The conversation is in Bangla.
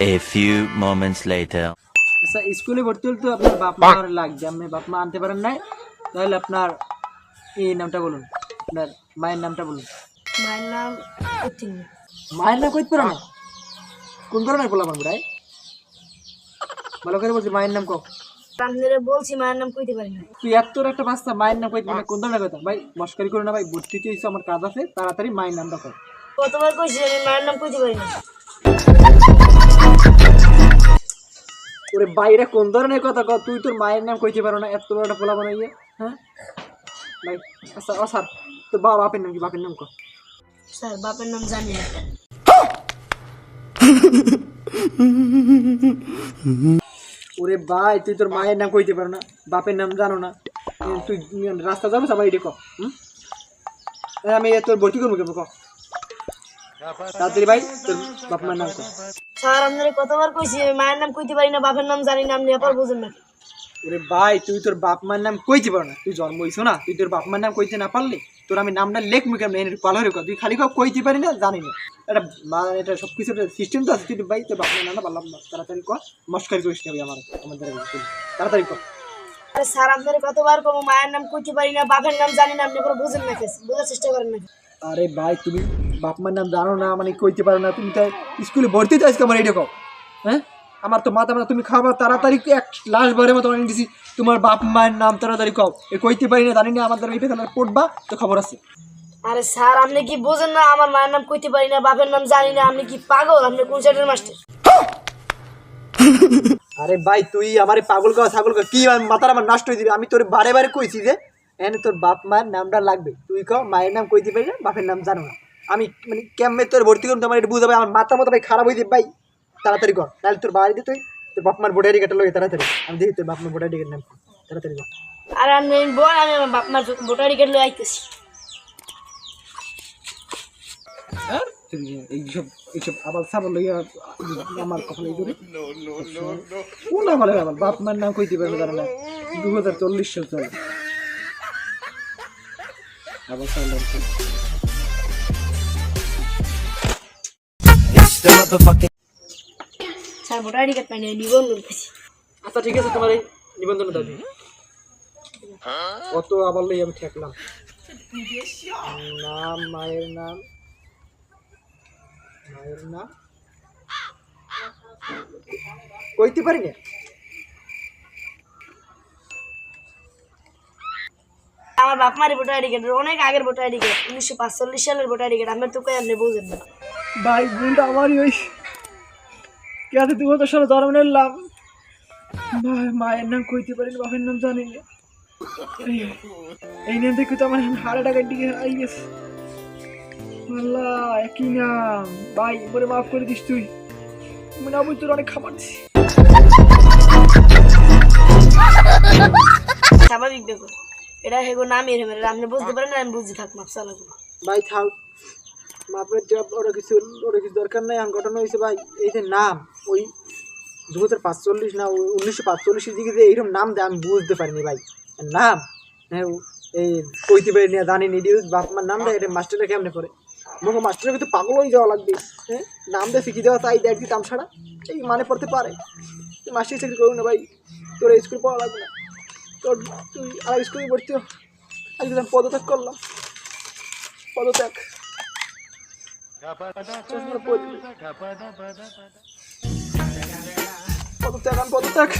A few moments later. আচ্ছা স্কুলে ভর্তি হলে তো আপনার বাপ মার লাগবে। আপনি বাপ মা আনতে পারেন নাই তাহলে আপনার এই নামটা বলুন। আপনার মায়ের নামটা বলুন। মায়ের নাম মায়ের নাম কইতে পারো না? কোন ধরনের বলা পারব রাই ভালো করে বলছি মায়ের নাম কো আপনারা বলছি মায়ের নাম কইতে পারি না। তুই এত একটা বাচ্চা মায়ের নাম কইতে পারবি না, কোন ধরনের কথা? ভাই মস্কারি করো না ভাই ভর্তিতে হয়েছে আমার কাজ আছে তাড়াতাড়ি মায়ের নামটা কর কতবার কইছি আমি মায়ের নাম কইতে পারি না। ওরে বাইরে কোন ধরনের কথা কর তুই তোর মায়ের নাম কইতে পারো না এত বড় পোলা বানাইয়ে হ্যাঁ? ভাই আচ্ছা ও স্যার তোর বাবা বাপের নাম কি? বাপের নাম কর স্যার বাপের নাম জানি না। ওরে ভাই তুই তোর মায়ের নাম কইতে পারো না বাপের নাম জানো না। তুই রাস্তা যাব এটি ক হুম? আমি তোর ভর্তি করব কেমন ক তাড়াতাড়ি ভাই তোর বাপ মায়ের নাম স্যার আপনারা কতবার কইছি মায়ের নাম কইতে পারি না বাপের নাম জানি না আপনি এবার বুঝেন না ওরে ভাই তুই তোর বাপ মায়ের নাম কইতে পারো না। তুই জন্ম হইছো না তুই তোর বাপ মায়ের নাম কইতে না পারলে? তোর আমি নামটা লেখ মুখে এনে পালো রে তুই খালি কাউ কইতে পারি না জানি না। এটা এটা সব কিছু সিস্টেম তো আছে। তুই ভাই তোর বাপ মায়ের নামটা পারলাম না। তাড়াতাড়ি কর মস্কারি করিস না আমার আমাদের তাড়াতাড়ি কর। স্যার আপনারা কতবার কম মায়ের নাম কইতে পারি না বাপের নাম জানি না আপনি বুঝেন না বোঝার চেষ্টা করেন না আরে ভাই তুমি বাপ মার নাম জানো না মানে কইতে পারো না তুমি তাই স্কুলে ভর্তি তো আজকে আমার কও হ্যাঁ? আমার তো মাথা মাথা তুমি খাবার তাড়াতাড়ি এক লাস্ট বারের মতো অনেক দিছি তোমার বাপ মায়ের নাম তাড়াতাড়ি কও এ কইতে পারি না জানি না আমাদের এটা খেলার পড়বা তো খবর আছে। আরে স্যার আপনি কি বোঝেন না আমার মায়ের নাম কইতে পারি না বাপের নাম জানি না আপনি কি পাগল? আপনি কোন সাইডের মাস্টার? আরে ভাই তুই আমারে পাগল কর ছাগল কর কি আমার মাথার আমার নষ্ট হয়ে দিবি আমি তোর বারে বারে কইছি যে এনে তোর বাপ মায়ের নামটা লাগবে। তুই কও মায়ের নাম কইতে পারি না বাপের নাম জানো না। আমি মানে কেমনে তোর ভর্তি করুন তোমার এটা বুঝাবে আমার মাথা মতো ভাই খারাপ হয়ে যাবে ভাই। তাড়াতাড়ি কর। তাহলে তোর বাড়িতে তুই তোর বাপমার ভোটার টিকিটটা লগে তাড়াতাড়ি আমি দেখি তোর বাপ মার ভোটার টিকিট নাম তাড়াতাড়ি কর। আর আমি বল আমি আমার বাপ মার ভোটার কার্ড লই আইতেছি। এইসব এইসব আবার সাবল লইয়া আমার কপালে করে কোন আমার আমার বাপ মার নাম কইতে পারবে তারা না। দু হাজার চল্লিশ সাল চলে। আবার সাবল স্যার ভোটার কার্ড পাই না নিবন্ধন পেয়েছি। আচ্ছা ঠিক আছে তোমার এই নিবন্ধন দাবি। কত আবার লই আমি ঠেকলাম। নাম মায়ের নাম। মায়ের নাম? কইতে পারি না আমার বাপ মারি ভোটার আইডি কার্ড অনেক আগের ভোটার আইডি কার্ড উনিশশো পাঁচচল্লিশ সালের ভোটার আইডি কার্ড আমার তো কই আপনি বুঝেন না। ভাই ভুলটা আমারই ওই কেন দু বছর সালে জন্ম নিলাম ভাই মায়ের নাম কইতে পারি বাপের নাম জানি না এই- নাম দেখে তো আমার হাড়ে টাকার দিকে আই গেছে। আল্লাহ একই নাম। ভাই বলে মাফ করে দিস তুই। মনে আবু তোর অনেক খাবার স্বাভাবিক দেখো। এটা হেগো নামই এরকম এটা আপনি বুঝতে পারেন আমি বুঝতে থাকব আফসা লাগবো ভাই থাক। মাপের জব ওরা কিছু ওরা কিছু দরকার নাই এখন ঘটনা হয়েছে ভাই এই যে নাম ওই দু হাজার পাঁচচল্লিশ না উনিশশো পাঁচচল্লিশের দিকে যে এইরকম নাম দেয় আমি বুঝতে পারিনি ভাই। নাম? হ্যাঁ এই কইতে পারি না জানি নি বাপ মার নাম দেয় এটা মাস্টারটা কেমনে করে? মোকে মাস্টারের ভিতরে পাগল হয়ে যাওয়া লাগবে। হ্যাঁ নাম দিয়ে শিখিয়ে দেওয়া তাই দেখ দিতাম ছাড়া এই মানে পড়তে পারে। মাস্টার চাকরি করবি না ভাই তোর স্কুল পড়া লাগবে না। তোর তুই আর স্কুলে ভর্তি হ। আজকে আমি পদত্যাগ করলাম। পদত্যাগ। পদত্যাগ আমি পদত্যাগ।